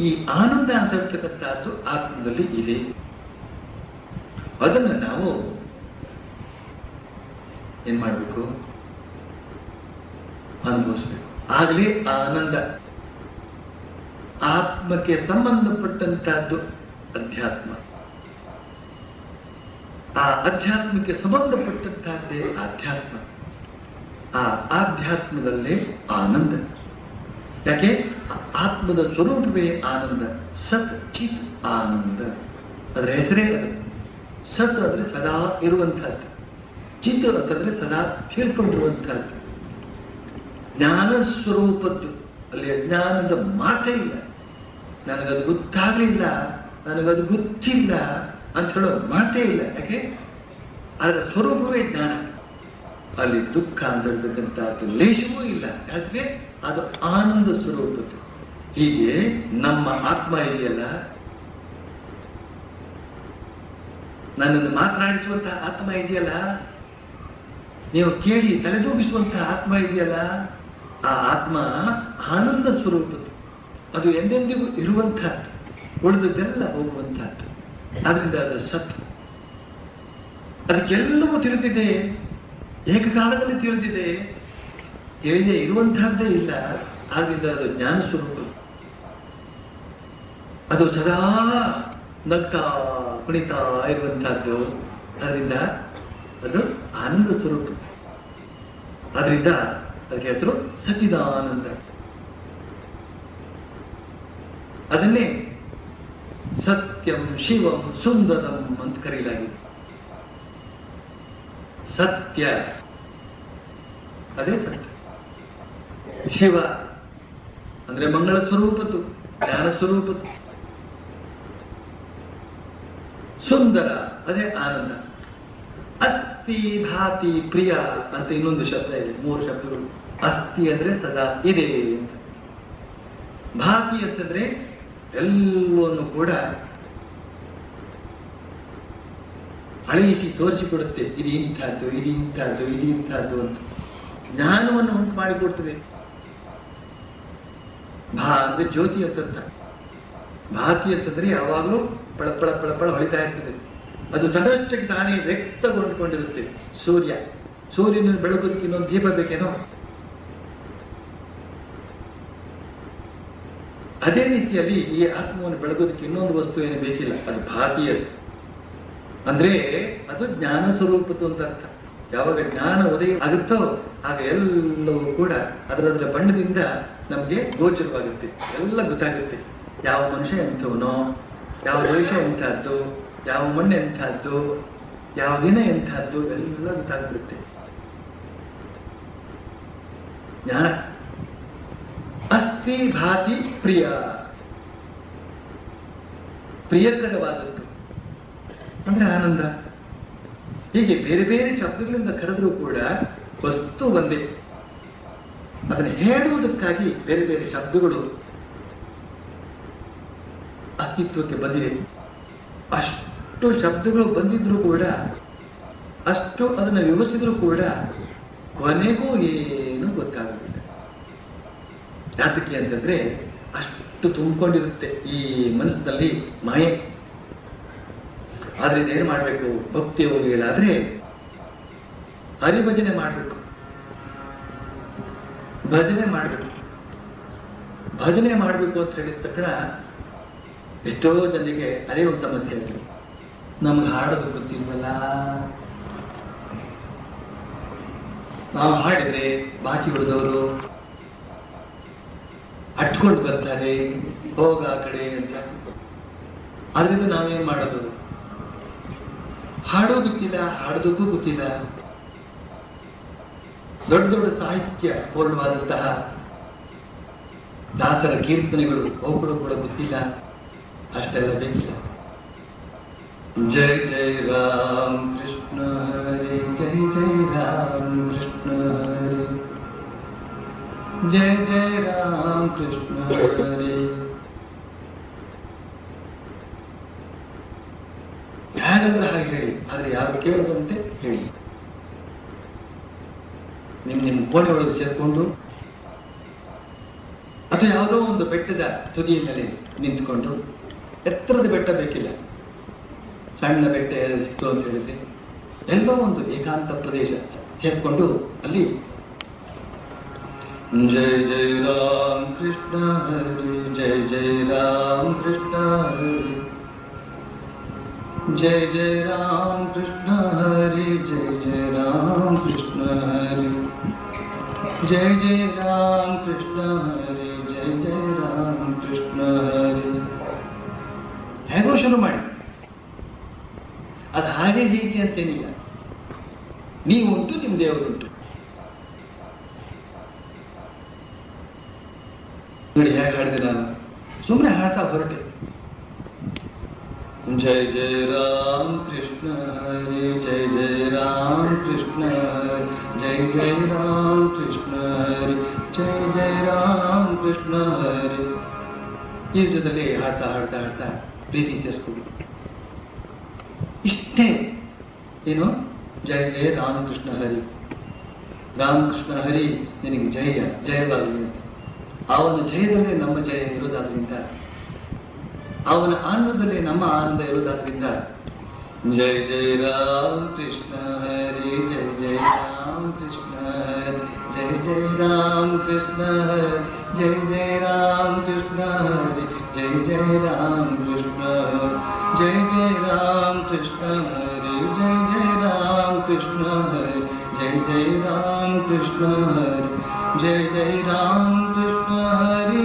ಈ ಆನಂದ ಅಂತ ಆತ್ಮದಲ್ಲಿ ಇದೆ. ಅದನ್ನು ನಾವು ಏನ್ ಮಾಡಬೇಕು? ಅನುಭವಿಸ್ಬೇಕು. ಆಗಲೇ ಆನಂದ. ಆತ್ಮಕ್ಕೆ ಸಂಬಂಧಪಟ್ಟಂತಹದ್ದು ಅಧ್ಯಾತ್ಮ. ಆ ಅಧ್ಯಾತ್ಮಕ್ಕೆ ಸಂಬಂಧಪಟ್ಟಂತಹದ್ದೇ ಆಧ್ಯಾತ್ಮ. ಆ ಆಧ್ಯಾತ್ಮದಲ್ಲೇ ಆನಂದ. ಯಾಕೆ? ಆತ್ಮದ ಸ್ವರೂಪವೇ ಆನಂದ, ಸತ್ ಚಿತ್ ಆನಂದ. ಅದರ ಹೆಸರೇ ಅದು. ಸತ್ ಅಂದ್ರೆ ಸದಾ ಇರುವಂತಹದ್ದು ಚಿತ್ ಅಂತಂದ್ರೆ ಸದಾ ತಿಳ್ಕೊಂಡಿರುವಂತಹದ್ದು ಜ್ಞಾನ ಸ್ವರೂಪದ್ದು. ಅಲ್ಲಿ ಅಜ್ಞಾನದ ಮಾತೇ ಇಲ್ಲ. ನನಗದು ಗೊತ್ತಾಗಲಿಲ್ಲ, ನನಗದು ಗೊತ್ತಿಲ್ಲ ಅಂತ ಹೇಳೋ ಮಾತೇ ಇಲ್ಲ. ಯಾಕೆ? ಅದರ ಸ್ವರೂಪವೇ ಜ್ಞಾನ. ಅಲ್ಲಿ ದುಃಖ ಅಂತ ಹೇಳ್ತಕ್ಕಂಥದ್ದು ಲೇಷವೂ ಇಲ್ಲ. ಯಾಕೆ? ಅದು ಆನಂದ ಸ್ವರೂಪದ್ದು. ಹೀಗೆ ನಮ್ಮ ಆತ್ಮ ಇದೆಯಲ್ಲ ನನ್ನನ್ನು ಮಾತನಾಡಿಸುವಂತಹ ಆತ್ಮ ಇದೆಯಲ್ಲ? ನೀವು ಕೇಳಿ ತಲೆದೂಗಿಸುವಂತಹ ಆತ್ಮ ಇದೆಯಲ್ಲ? ಆ ಆತ್ಮ ಆನಂದ ಸ್ವರೂಪದ್ದು. ಅದು ಎಂದೆಂದಿಗೂ ಇರುವಂತಹದ್ದು ಉಳಿದದ್ದೆಲ್ಲ ಹೋಗುವಂತಹದ್ದು ಆದ್ರಿಂದ ಅದು ಸತ್ ಅದಕ್ಕೆಲ್ಲವೂ ತಿಳಿದಿದೆ. ಏಕಕಾಲದಲ್ಲಿ ತಿಳಿದಿದೆ. ತಿಳಿದೇ ಇರುವಂತಹದ್ದೇ ಇಲ್ಲ. ಆದ್ರಿಂದ ಅದು ಜ್ಞಾನ ಸ್ವರೂಪ. ಅದು ಸದಾ ನಗ್ತಾ ಕುಣಿತಾ ಇರುವಂತಹದ್ದು. ಅದರಿಂದ ಅದು ಆನಂದ ಸ್ವರೂಪ. ಅದರಿಂದ ಅದಕ್ಕೆ ಹೆಸರು ಸಚಿದಾನಂದ ಅದನ್ನೇ ಸತ್ಯಂ ಶಿವಂ ಸುಂದರಂ ಅಂತ ಕರೆಯಲಾಗಿದೆ. ಸತ್ಯ. ಅದೇ ಸತ್ಯ. ಶಿವ ಅಂದ್ರೆ ಮಂಗಳ ಸ್ವರೂಪದ್ದು, ಜ್ಞಾನ ಸ್ವರೂಪದ್ದು. ಸುಂದರ, ಅದೇ ಆನಂದ. ಅಸ್ಥಿ ಭಾತಿ ಪ್ರಿಯ ಅಂತ ಇನ್ನೊಂದು ಶಬ್ದ ಇದೆ, ಮೂರು ಶಬ್ದಗಳು. ಅಸ್ಥಿ ಅಂದ್ರೆ ಸದಾ ಇದೆ ಅಂತ. ಭಾತಿ ಅಂತಂದ್ರೆ ಎಲ್ಲವನ್ನು ಕೂಡ ಅಳಿಸಿ ತೋರಿಸಿಕೊಡುತ್ತೆ, ಇದು ಇಂಥದ್ದು ಇದು ಇಂಥದ್ದು ಇದು ಇಂಥದ್ದು ಅಂತ. ಜ್ಞಾನವನ್ನು ಉಂಟು ಮಾಡಿಕೊಡ್ತದೆ. ಭಾ ಅಂದ್ರೆ ಜ್ಯೋತಿ ಅಂತ ಭಾತಿ ಅಂತಂದ್ರೆ ಯಾವಾಗಲೂ ಪಳಪಳ ಪಳಪಳ ಪಳ ಪಳ ಹೊಳಿತಾ ಇರ್ತದೆ. ಅದು ತನ್ನಷ್ಟಕ್ಕೆ ತಾನೇ ವ್ಯಕ್ತಗೊಂಡುಕೊಂಡಿರುತ್ತೆ. ಸೂರ್ಯ. ಸೂರ್ಯನ ಬೆಳಗುದಕ್ಕೆ ಇನ್ನೊಂದು ದೀಪ ಬೇಕೇನೋ? ಅದೇ ರೀತಿಯಲ್ಲಿ ಈ ಆತ್ಮವನ್ನು ಬೆಳಗೋದಕ್ಕೆ ಇನ್ನೊಂದು ವಸ್ತು ಏನು ಬೇಕಿಲ್ಲ? ಅದು ಭಾತಿಯದು ಅಂದ್ರೆ ಅದು ಜ್ಞಾನ ಸ್ವರೂಪದ್ದು ಅಂತ ಅರ್ಥ. ಯಾವಾಗ ಜ್ಞಾನ ಉದಯ ಆಗುತ್ತೋ ಆಗ ಎಲ್ಲವೂ ಕೂಡ ಅದರದರ ಬಣ್ಣದಿಂದ ನಮಗೆ ಗೋಚರವಾಗುತ್ತೆ. ಎಲ್ಲ ಗೊತ್ತಾಗುತ್ತೆ. ಯಾವ ಮನುಷ್ಯ ಎಂಥವನೋ, ಯಾವ ದೇಶ ಎಂಥದ್ದು, ಯಾವ ಮಣ್ಣು ಎಂಥದ್ದು, ಯಾವ ದಿನ ಎಂಥದ್ದು ಎಲ್ಲ ಗೊತ್ತಾಗ್ಬಿಡುತ್ತೆ. ಜ್ಞಾನ. ಅಸ್ಥಿ ಭಾತಿ ಪ್ರಿಯ. ಪ್ರಿಯಕರವಾದದ್ದು. ಅಂದ್ರೆ ಆನಂದ. ಹೀಗೆ ಬೇರೆ ಬೇರೆ ಶಬ್ದಗಳಿಂದ ಕರೆದರೂ ಕೂಡ ವಸ್ತು ಒಂದೇ. ಅದನ್ನು ಹೇಳುವುದಕ್ಕಾಗಿ ಬೇರೆ ಬೇರೆ ಶಬ್ದಗಳು ಅಸ್ತಿತ್ವಕ್ಕೆ ಬಂದಿದೆ. ಅಷ್ಟು ಶಬ್ದಗಳು ಬಂದಿದ್ರು ಕೂಡ, ಅಷ್ಟು ಅದನ್ನು ವಿವರಿಸಿದ್ರು ಕೂಡ ಕೊನೆಗೂ ಏನು ಗೊತ್ತಾಗಲಿಲ್ಲ ಯಾತಕ್ಕೆ ಅಂತಂದ್ರೆ ಅಷ್ಟು ತುಂಬಿಕೊಂಡಿರುತ್ತೆ ಈ ಮನಸ್ಸಿನಲ್ಲಿ ಮಾಯೆ. ಆದ್ರೆ ಏನ್ ಮಾಡ್ಬೇಕು? ಭಕ್ತಿ ಹೋಗಿಗಳಾದ್ರೆ ಹರಿಭಜನೆ ಮಾಡ್ಬೇಕು. ಭಜನೆ ಮಾಡ್ಬೇಕು. ಭಜನೆ ಮಾಡ್ಬೇಕು ಅಂತ ಹೇಳಿದ ತಕ್ಷಣ ಎಷ್ಟೋ ಜನರಿಗೆ ಅದೇ ಒಂದು ಸಮಸ್ಯೆ ಆಗಿದೆ. ನಮ್ಗೆ ಹಾಡೋದು ಗೊತ್ತಿಲ್ವಲ್ಲ? ನಾವು ಹಾಡಿದ್ರೆ ಬಾಕಿ ಉಳಿದವರು ಅಟ್ಕೊಂಡು ಬರ್ತಾರೆ, ಹೋಗ ಕಡೆ ಅಂತ. ಅದರಿಂದ ನಾವೇನ್ ಮಾಡೋದು? ಹಾಡೋದಕ್ಕಿಲ್ಲ ಹಾಡೋದಕ್ಕೂ ಗೊತ್ತಿಲ್ಲ. ದೊಡ್ಡ ದೊಡ್ಡ ಸಾಹಿತ್ಯ ಪೂರ್ಣವಾದಂತಹ ದಾಸರ ಕೀರ್ತನೆಗಳು ಅವುಗಳು ಕೂಡ ಗೊತ್ತಿಲ್ಲ. ಅಷ್ಟೆಲ್ಲ ಬೇಕಿಲ್ಲ. ಜೈ ಜೈ ರಾಮ್ ಕೃಷ್ಣ ಹರಿ, ಜೈ ಜೈ ರಾಮ್ ಕೃಷ್ಣ ಹರಿ. ಜಯ ಜಯ ರಾಮ್ ಕೃಷ್ಣ ಹರಿ ಹೇಗಂದ್ರೆ ಹಾಗೆ ಯಾರು ಕೇಳದಂತೆ ಹೇಳಿ. ನಿಮ್ ನಿಮ್ ಕೋಣೆ ಒಳಗೆ ಸೇರ್ಕೊಂಡು ಅದು ಯಾವುದೋ ಒಂದು ಬೆಟ್ಟದ ತುದಿಯ ಮೇಲೆ ನಿಂತ್ಕೊಂಡು ಎತ್ತರದ ಬೆಟ್ಟ ಬೇಕಿಲ್ಲ. ಸಣ್ಣ ಬೆಟ್ಟ ಸಿಕ್ತು ಅಂತ ಹೇಳಿದ್ರೆ ಎಲ್ಲೋ ಒಂದು ಏಕಾಂತ ಪ್ರದೇಶ ಸೇರ್ಕೊಂಡು ಅಲ್ಲಿ ಜಯ ಜಯ ರಾಮ್ ಕೃಷ್ಣ ಹರಿ ಜಯ ಜಯ ರಾಮ್ ಕೃಷ್ಣ ಹರಿ. जय जय राम कृष्ण हरि, जय जय राम कृष्ण हरि। जय जय राम कृष्ण हरि, जय जय राम कृष्ण हरि। हेगो शुरू ಮಾಡಿ ಅದು ಹಾಗೆ ಹೀಗೆ ಅಂತ ಏನಿಲ್ಲ ನೀವು ಉಂಟು, ನಿಮ್ಮ ದೇವರು ಉಂಟು. ನೋಡಿ ಹೇಗೆ ಹಾಡಿದೆ ನಾನು. ಸುಮ್ಮನೆ ಹಾಡ್ತಾ ಹೊರಟೆ. जय जय राम कृष्ण हरे, जय जय राम कृष्ण हरे, जय जय राम कृष्ण हरे, जय जय राम कृष्ण हरे। ये जो तले हारता हारता हारता, प्रीति से उसको इष्टे यू नो जय जय राम कृष्ण हरे। राम कृष्ण हरि ನಿನಗೆ जय ಜಯವಾಗಲಿ ಅಂತ ಆ ಒಂದು ಜಯದಲ್ಲಿ ನಮ್ಮ ಜಯ ಇರೋದಾದ್ರಿಂದ ಅವನ ಆನಂದದಲ್ಲಿ ನಮ್ಮ ಆನಂದ ಇರುವುದಾದ್ರಿಂದ ಜೈ ಜೈ ರಾಮ್ ಕೃಷ್ಣ ಹರಿ ಜೈ ಜೈ ರಾಮ್ ಕೃಷ್ಣ ಜೈ ಜೈ ರಾಮ್ ಕೃಷ್ಣ ಜೈ ಜೈ ರಾಮ್ ಕೃಷ್ಣ ಹರಿ ಜೈ ಜೈ ರಾಮ್ ಕೃಷ್ಣ ಜೈ ಜೈ ರಾಮ್ ಕೃಷ್ಣ ಹರಿ ಜೈ ಜೈ ರಾಮ್ ಕೃಷ್ಣ ಹರಿ ಜೈ ಜೈ ರಾಮ್ ಕೃಷ್ಣ ಹರಿ ಜೈ ಜೈ ರಾಮ್ ಕೃಷ್ಣ ಹರಿ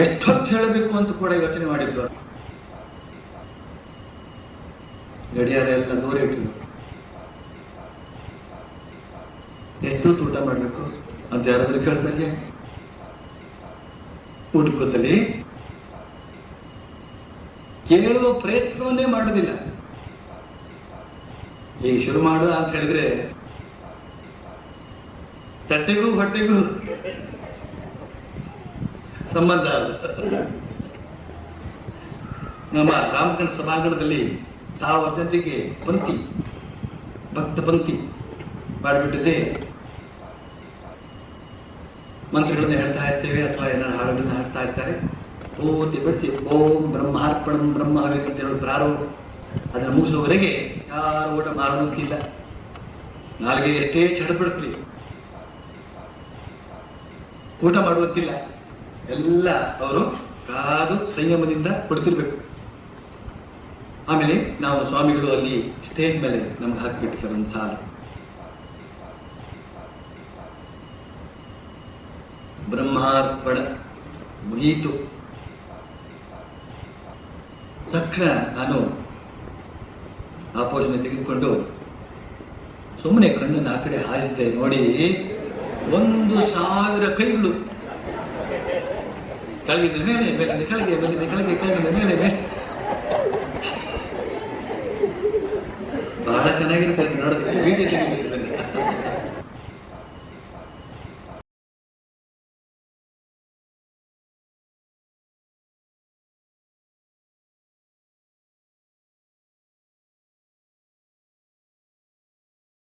ಎಷ್ಟೊತ್ತು ಹೇಳಬೇಕು ಅಂತ ಕೂಡ ಯೋಚನೆ ಮಾಡಿದ್ರು. ಗಡಿಯಾರ ಎಲ್ಲ ದೂರ ಇಟ್ಟು ಎಷ್ಟು ಊಟ ಮಾಡಬೇಕು ಅಂತ ಯಾರಾದ್ರೂ ಕೇಳ್ತಾರೆ ಊಟಕ್ಕೊತ್ತಲ್ಲಿ ಕೇಳುವ ಪ್ರಯತ್ನವನ್ನೇ ಮಾಡೋದಿಲ್ಲ. ಈಗ ಶುರು ಮಾಡ ಅಂತ ಹೇಳಿದ್ರೆ ತಟ್ಟೆಗೂ ಹೊಟ್ಟೆಗೂ ಸಂಬಂಧ ನಮ್ಮ ರಾಮಕೃಷ್ಣ ಸಭಾಂಗಣದಲ್ಲಿ ಸಾವಿರ ಜನರಿಗೆ ಪಂಕ್ತಿ, ಭಕ್ತ ಪಂಕ್ತಿ ಮಾಡಿಬಿಟ್ಟಿದ್ದೆ ಮಂತ್ರಗಳನ್ನು ಹೇಳ್ತಾ ಇರ್ತೇವೆ ಅಥವಾ ಏನಾದ್ರು ಹಾಡುಗಳನ್ನ ಹಾಡ್ತಾ ಇರ್ತಾರೆ. ಪೂರ್ತಿ ಬಿಡಿಸಿ, ಓಂ ಬ್ರಹ್ಮಾರ್ಪಣಂ ಬ್ರಹ್ಮ ಅಂತ ಹೇಳೋದು ಪ್ರಾರಂಭ ಅದನ್ನ ಮುಗಿಸುವವರೆಗೆ ಯಾರು ಊಟ ಮಾಡುವಂತಿಲ್ಲ ನಾಲ್ಗೆ ಎಷ್ಟೇ ಚಡಪಡಿಸ್ಲಿ ಊಟ ಮಾಡುವಂತಿಲ್ಲ ಎಲ್ಲ ಅವರು ಕಾದು ಸಂಯಮದಿಂದ ಕೊಡ್ತಿರ್ಬೇಕು ಆಮೇಲೆ ನಾವು ಸ್ವಾಮಿಗಳು ಅಲ್ಲಿ ಸ್ಟೇಜ್ ಮೇಲೆ ನಮ್ಗೆ ಹಾಕಿಬಿಟ್ಟಿದ್ದಾರೆ ಒಂದು ಸಾಲು. ಬ್ರಹ್ಮಾರ್ಪಣ ಮುಗೀತು. ತಕ್ಷಣ ನಾನು ಆಪೋಷಣೆ ತೆಗೆದುಕೊಂಡು ಸುಮ್ಮನೆ ಕಣ್ಣನ್ನು ಆ ಕಡೆ ಹಾಯಿಸಿದೆ ನೋಡಿ, ಒಂದು ಸಾವಿರ ಕೈಗಳು ಕೆಳಗಿನ ಮೇಲೆ ಮೇಲಿನ ಕೆಳಗೆ ಮೇಲಿನ ಕೆಳಗೆ ಕೆಳಗಿನ ಮೇಲೆ ಮೇಲೆ ಬಹಳ ಚೆನ್ನಾಗಿರುತ್ತೆ ನೋಡೋದಕ್ಕೆ.